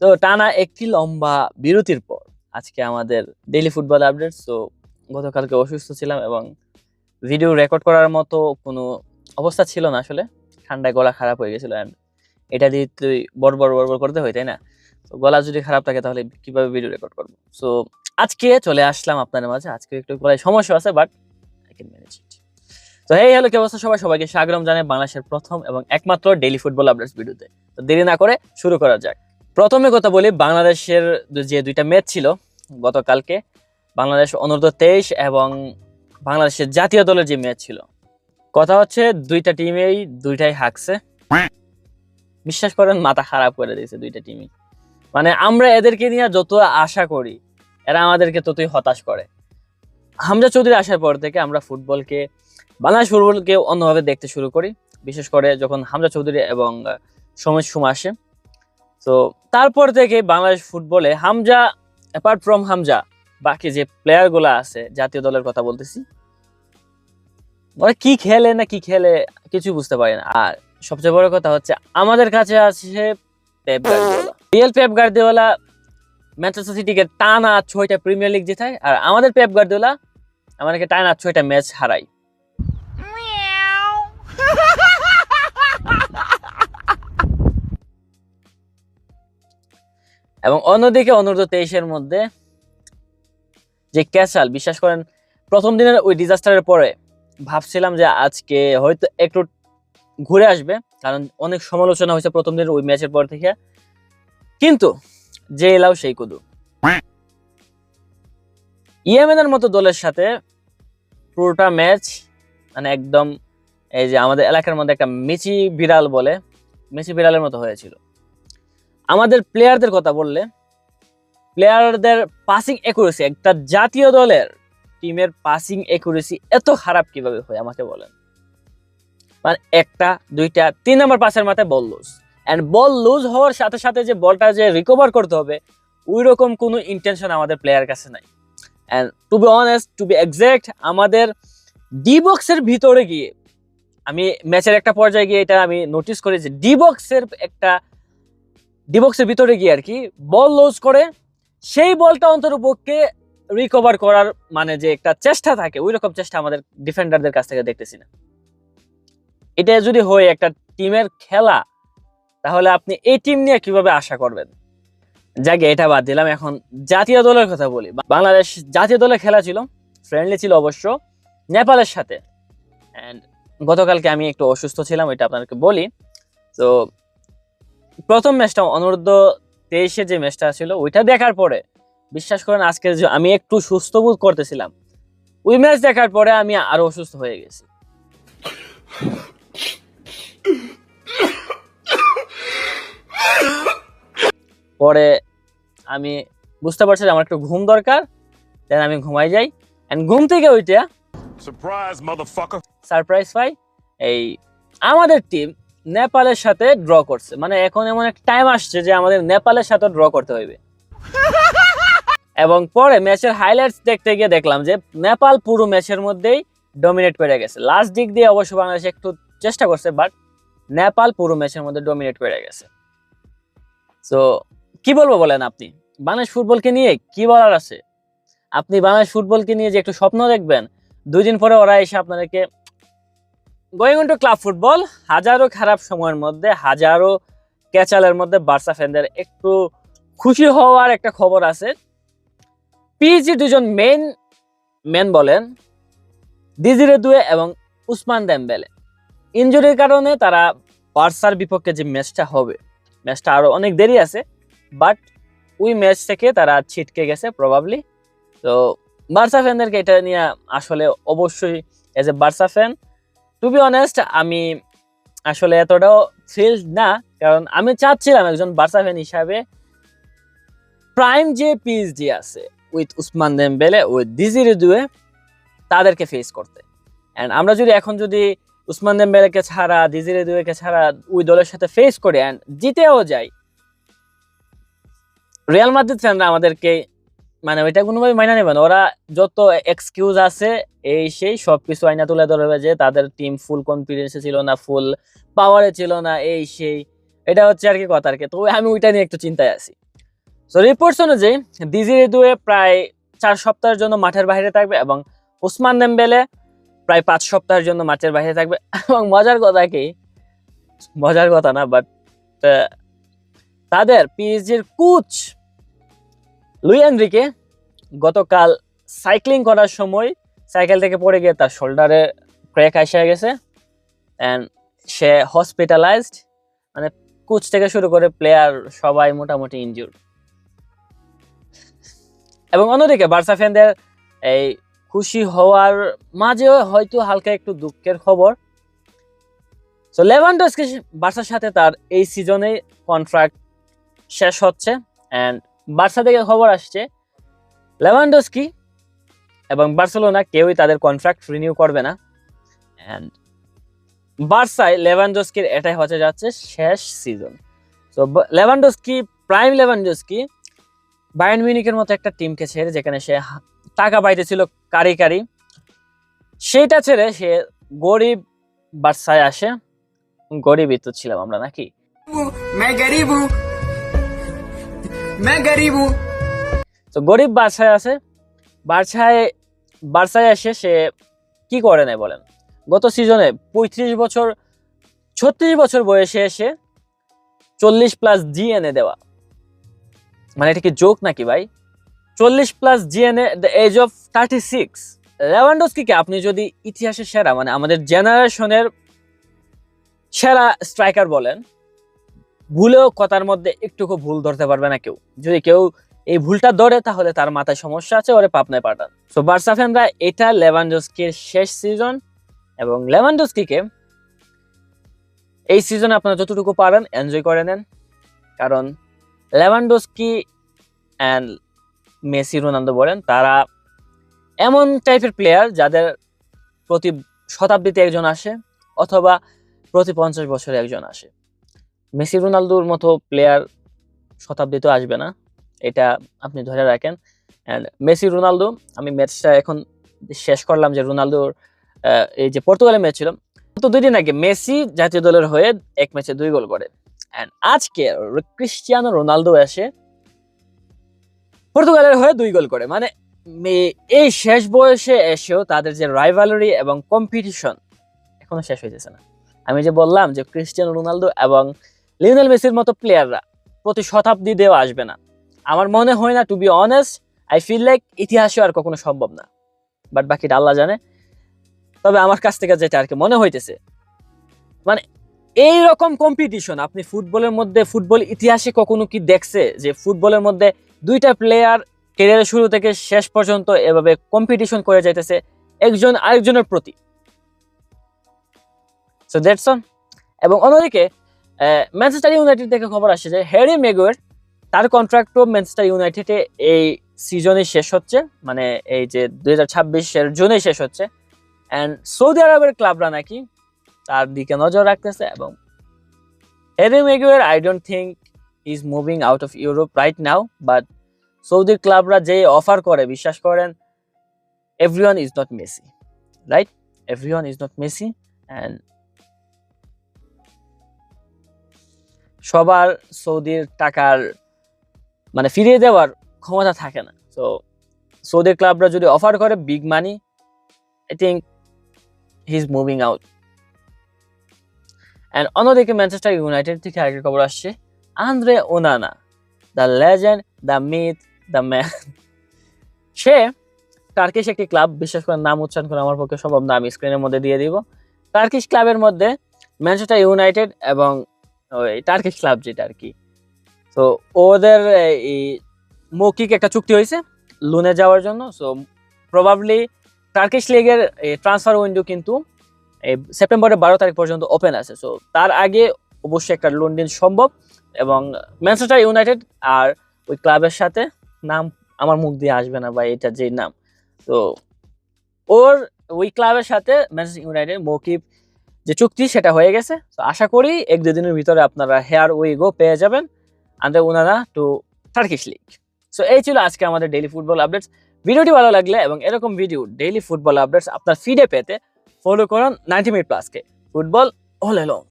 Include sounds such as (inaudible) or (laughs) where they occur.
তো টানা একটি লম্বা বিরতির পর আজকে আমাদের ডেইলি ফুটবল আপডেট তো গতকালকে অসুস্থ ছিলাম এবং ভিডিও রেকর্ড করার মতো কোনো অবস্থা ছিল না আসলে। ঠান্ডায় গলা খারাপ হয়ে গেছিল অ্যান্ড এটা দিয়ে তুই বড় বড় বড় করতে হয়, তাই না? তো গলা যদি খারাপ থাকে তাহলে কীভাবে ভিডিও রেকর্ড করব? সো আজকে চলে আসলাম আপনাদের মাঝে। আজকে একটু গলায় সমস্যা আছে but I can manage it তো এই হলো কি অবস্থা সবাই? সবাইকে স্বাগতম জানাই বাংলাদেশের প্রথম এবং একমাত্র ডেইলি ফুটবল আপডেটস ভিডিওতে তো দেরি না করে শুরু করা যাক। প্রথমে কথা বলি, বাংলাদেশের যে দুইটা ম্যাচ ছিল গতকালকে, বাংলাদেশ অনূর্ধ্ব তেইশ এবং বাংলাদেশের জাতীয় দলের যে ম্যাচ ছিল। কথা হচ্ছে দুইটা টিমেই দুইটাই হাঁকছে বিশ্বাস করেন, মাথা খারাপ করে দিয়েছে দুইটা টিমই মানে আমরা এদেরকে নিয়ে যত আশা করি, এরা আমাদেরকে ততই হতাশ করে। হামজা চৌধুরী আসার পর থেকে আমরা ফুটবলকে, বাংলাদেশ ফুটবলকে অন্যভাবে দেখতে শুরু করি। বিশেষ করে যখন হামজা চৌধুরী এবং সমেশ সুমা আসে তো তারপর থেকে বাংলাদেশ ফুটবলে হামজা অ্যাপার্ট ফ্রম হামজা, বাকি যে প্লেয়ারগুলো আছে, জাতীয় দলের কথা বলতেছি, ওরা কি খেলে না কি খেলে কিছু বুঝতে পারি না। আর সবচেয়ে বড় কথা হচ্ছে, আমাদের কাছে আছে Pep real Pep Guardiola Manchester সিটিকে টানা ছয়টা প্রিমিয়ার লিগ জেতায়, আর আমাদের পেপ গার্দিওলা আমাদেরকে টানা ছয়টা ম্যাচ হারায়। (laughs) এবং অন্যদিকে অনূর্ধ্ব তেইশের মধ্যে যে ক্যাচাল বিশ্বাস করেন, প্রথম দিনের ওই ডিজাস্টারের পরে ভাবছিলাম যে আজকে হয়তো একটু ঘুরে আসবে, কারণ অনেক সমালোচনা হয়েছে প্রথম দিনের ওই ম্যাচের পর থেকে। কিন্তু যে এলাও সেই কুদু। ইয়েমেনের মতো দলের সাথে পুরোটা ম্যাচ মানে একদম এই যে আমাদের এলাকার মধ্যে একটা মিচি বিড়াল বলে, মিচি বিড়ালের মতো হয়েছিল। আমাদের প্লেয়ারদের কথা বললে প্লেয়ারদের পাসিং একুরেসি একটা জাতীয় দলের টিমের পাসিং একুরেসি এত খারাপ কীভাবে হয় আমাকে বলেন? মানে একটা, দুইটা, তিন নম্বর পাসের মাথায় ball loose and ball loose হওয়ার সাথে সাথে যে বলটা যে রিকভার করতে হবে ওই রকম কোনো ইন্টেনশন আমাদের প্লেয়ার কাছে নাই. And to be honest to be exact আমাদের ডি বক্সের ভিতরে গিয়ে, আমি ম্যাচের একটা পর্যায়ে গিয়ে এটা আমি নোটিস করি যে ডি বক্সের একটা ডি বক্সের ভিতরে গিয়ে আর কি বল লুজ করে, সেই বলটা অন্তরপক্ষে রিকভার করার মানে যে একটা চেষ্টা থাকে ওই রকম চেষ্টা আমাদের ডিফেন্ডারদের কাছ থেকে দেখতেছি না। এটা যদি হয় একটা টিমের খেলা, তাহলে আপনি এই টিম নিয়ে কীভাবে আশা করবেন? যাকে, এটা বাদ দিলাম। এখন জাতীয় দলের কথা বলি। বাংলাদেশ জাতীয় দলের খেলা ছিল ফ্রেন্ডলি ছিল অবশ্য, নেপালের সাথে। অ্যান্ড গতকালকে আমি একটু অসুস্থ ছিলাম, এটা আপনাদেরকে বলি। তো প্রথম ম্যাচটা অনূর্ধ্ব তেইশে যে ম্যাচটা ছিল ওইটা দেখার পরে বিশ্বাস করেন আজকে যে আমি একটু সুস্থ বোধ করতেছিলাম ওই ম্যাচ দেখার পরে আমি আরও অসুস্থ হয়ে গেছি। পরে আমি বুঝতে পারছি যে আমার একটু ঘুম দরকার দেন আমি ঘুমাই যাই। এন্ড ঘুম থেকে ওইটা সারপ্রাইজ পাই এই আমাদের টিম নেপালের সাথে ড্র করছে। মানে এখন এমন এক টাইম আসছে যে আমাদের নেপালের সাথে ড্র করতে হইবে। এবং পরে ম্যাচের হাইলাইটস দেখতে গিয়ে দেখলাম যে নেপাল পুরো ম্যাচের মধ্যেই ডমিনেট করে গেছে। লাস্ট দিক দিয়ে অবশ্য বাংলাদেশ একটু চেষ্টা করছে বাট নেপাল পুরো ম্যাচের মধ্যে ডমিনেট করে গেছে। তো কি বলব বলেন আপনি? বাংলাদেশ ফুটবলকে নিয়ে কি বলার আছে? আপনি বাংলাদেশ ফুটবলকে নিয়ে যে একটু স্বপ্ন দেখবেন, দুই দিন পরে ওরা এসে আপনাদেরকে গোয়িং টু ক্লাব ফুটবল হাজারো খারাপ সময়ের মধ্যে, হাজারো ক্যাচালের মধ্যে বার্সা ফ্যানদের একটু খুশি হওয়ার একটা খবর আছে। পিজি দুজন মেন মেন বলেন দিজিরে দুয়ে এবং উসমান দেমবেলে ইনজুরির কারণে তারা বার্সার বিপক্ষে যে ম্যাচটা হবে, ম্যাচটা আরও অনেক দেরি আছে, বাট ওই ম্যাচ থেকে তারা ছিটকে গেছে প্রবাবলি তো বার্সা ফ্যানদেরকে এটা নিয়ে আসলে অবশ্যই as a Barca fan to be honest আমি আসলে এতটাও থ্রিলড না, কারণ আমি চাচ্ছিলাম একজন বার্সা ফ্যান হিসাবে প্রাইম যে পিএইচডি আছে with Ousmane Dembele with Desire Doue তাদেরকে ফেস করতে। অ্যান্ড আমরা যদি এখন যদি উসমান দেমবেলেকে ছাড়া দিজিরে দুয়েকে ছাড়া ওই দলের সাথে ফেস করি অ্যান্ড জিতেও যাই রিয়াল মাদ্রিদ ফ্যানরা আমাদেরকে মানে ওইটা কোনোভাবে মাইনা নেবে না। ওরা যত এক্সকিউজ আছে, এই সেই সব কিছু আইনা তুলে ধরবে যে তাদের টিম ফুল কনফিডেন্সে ছিল না ফুল পাওয়ারে ছিল না, এই সেই। এটা হচ্ছে আর কি কথা আর কি। তো আমি ওইটা নিয়ে একটু চিন্তায় আছি। সো রিপোর্টস অনুযায়ী দিজির দুয়ে প্রায় চার সপ্তাহের জন্য মাঠের বাইরে থাকবে এবং উসমান দেমবেলে প্রায় পাঁচ সপ্তাহের জন্য মাঠের বাইরে থাকবে। এবং মজার কথা কি? মজার কথা না বাট তাদের পিএসজির কোচ লুই এনরিকে গতকাল সাইক্লিং করার সময় সাইকেল থেকে পড়ে গিয়ে তার শোল্ডারে ক্র্যাক এসে গেছে অ্যান্ড সে হসপিটালাইজড মানে কোচ থেকে শুরু করে প্লেয়ার সবাই মোটামুটি ইনজুর এবং অন্যদিকে বার্সা ফ্যানদের এই খুশি হওয়ার মাঝেও হয়তো হালকা একটু দুঃখের খবর। তো লেভানডস্কি বার্সার সাথে তার এই সিজনে কন্ট্রাক্ট শেষ হচ্ছে অ্যান্ড বার্সা থেকে খবর আসছে লেভানডস্কি এবং বার্সেলোনা কেউই তাদের কন্ট্রাক্ট রিনিউ করবে না অ্যান্ড বার্সায় লেভানডস্কির এটাই হতে যাচ্ছে শেষ সিজন তো লেভানডস্কি প্রাইম লেভানডস্কি বায়ার্ন মিউনিকের মতো একটা টিমকে ছেড়ে যেখানে সে হা- টাকা পাইতেছিল কারি কারি সেইটা ছেড়ে সে গরিব বার্সায় আসে গরিবই তো ছিলাম আমরা নাকি हूँ मैं गरीब हूँ मैं গরিব हूँ। তো গরিব বাদশায় আছে। বাদশায় বাদশায় এসে সে কি করে নাই বলেন? গত সিজনে পঁয়ত্রিশ বছর, ছত্রিশ বছর বয়সে এসে চল্লিশ প্লাস জি এনে দেওয়া। মানে এটা কি জোক নাকি ভাই? চল্লিশ প্লাস জি এনে the age of thirty six লেভানডস্কিকে আপনি যদি ইতিহাসের সেরা মানে আমাদের জেনারেশনের সেরা স্ট্রাইকার বলেন ভুলেও কথার মধ্যে একটুকু ভুল ধরতে পারবে না কেউ। যদি কেউ এই ভুলটা ধরে, তাহলে তার মাথায় সমস্যা আছে, ওরে পাপনায় পাঠান। সো বার্সা ফ্যানরা এটা লেভানডস্কির শেষ সিজন এবং লেভানডস্কিকে এই সিজনে আপনারা যতটুকু পারেন এনজয় করে নেন। কারণ লেভানডস্কি অ্যান্ড মেসি, রোনালদো বলেন, তারা এমন টাইপের প্লেয়ার যাদের প্রতি শতাব্দীতে একজন আসে, অথবা প্রতি পঞ্চাশ বছরে একজন আসে। মেসি রোনালদোর মতো প্লেয়ার শতাব্দীতেও আসবে না, এটা আপনি ধরে রাখেন। অ্যান্ড মেসি রোনালদো, আমি ম্যাচটা এখন শেষ করলাম যে রোনালদোর এই যে পর্তুগালের ম্যাচ ছিল। তো দুই দিন আগে মেসি জাতীয় দলের হয়ে এক ম্যাচে দুই গোল করে। অ্যান্ড আজকে ক্রিস্টিয়ানো রোনালদো এসে পর্তুগালের হয়ে দুই গোল করে। মানে এই শেষ বয়সে এসেও তাদের যে রাইভালরি এবং কম্পিটিশন এখনও শেষ হয়ে হইতেছে না। আমি যে বললাম যে ক্রিস্টিয়ানো রোনালদো এবং লিওনেল মেসির মতো প্লেয়াররা প্রতি শতাব্দীতেও আসবে না। আমার মনে হয় না to be honest I feel like ইতিহাসে আর কখনো সম্ভব না। বাট বাকিটা আল্লাহ জানে। তবে আমার কাছ থেকে যেটা আর কি মনে হইতেছে মানে এই রকম কম্পিটিশন আপনি ফুটবলের মধ্যে, ফুটবল ইতিহাসে কখনো কি দেখছে যে ফুটবলের মধ্যে দুইটা প্লেয়ার ক্যারিয়ারের শুরু থেকে শেষ পর্যন্ত এভাবে কম্পিটিশন করে যাইতেছে একজন আরেকজনের প্রতি? সো দ্যাটস অন এবং অন্যদিকে ম্যানচেস্টার ইউনাইটেড থেকে খবর আসছে যে হ্যারি মেগুয়ার তার কন্ট্রাক্টও ম্যানচেস্টার ইউনাইটেডে এই সিজনে শেষ হচ্ছে। মানে এই যে দুই হাজার জুনে শেষ হচ্ছে। অ্যান্ড সৌদি আরবের ক্লাবরা নাকি তার দিকে নজর রাখতেছে এবং Harry Maguire I don't think is moving out of Europe right now but সৌদির ক্লাবরা যে অফার করে, বিশ্বাস করেন everyone is not Messi right everyone is not Messi and সবার সৌদির টাকার মানে ফিরিয়ে দেওয়ার ক্ষমতা থাকে না। তো সৌদির ক্লাবরা যদি অফার করে big money I think he is moving out and অন্যদিকে ম্যানচেস্টার ইউনাইটেড থেকে আরেকটা খবর আসছে Andre Onana the legend the myth the man say Turkish একটি ক্লাব বিশেষ করে নাম উচ্চারণ করে আমার পক্ষে সম্ভব আমি স্ক্রিনের মধ্যে দিয়ে দিব। টার্কিশ ক্লাবের মধ্যে ম্যানচেস্টার ইউনাইটেড এবং ওই টার্কিশ ক্লাব যেটা আর কি তো ওদের এই মৌখিক একটা চুক্তি হয়েছে লোনে যাওয়ার জন্য। সো প্রবাবলি টার্কিশ লিগের ট্রান্সফার উইন্ডো কিন্তু সেপ্টেম্বরের বারো তারিখ পর্যন্ত ওপেন আছে। সো তার আগে অবশ্যই একটা লোন ডিল সম্ভব এবং ম্যানচেস্টার ইউনাইটেড আর ওই ক্লাবের সাথে নাম আমার মুখ দিয়ে আসবে না বা এটা যে নাম। তো ওর, ওই ক্লাবের সাথে ম্যানচেস্টার ইউনাইটেড মৌখিক যে চুক্তি, সেটা হয়ে গেছে। তো আশা করি এক দুদিনের ভিতরে আপনারা হেয়ার উইগো পেয়ে যাবেন। আন্ডার ওনারা টু টার্কিশ লিগ সো এই ছিল আজকে আমাদের ডেইলি ফুটবল আপডেটস ভিডিওটি ভালো লাগলে এবং এরকম ভিডিও ডেইলি ফুটবল আপডেটস আপনার ফিডে পেতে ফলো করুন নাইনটি মিনিট প্লাসকে ফুটবল অল এলং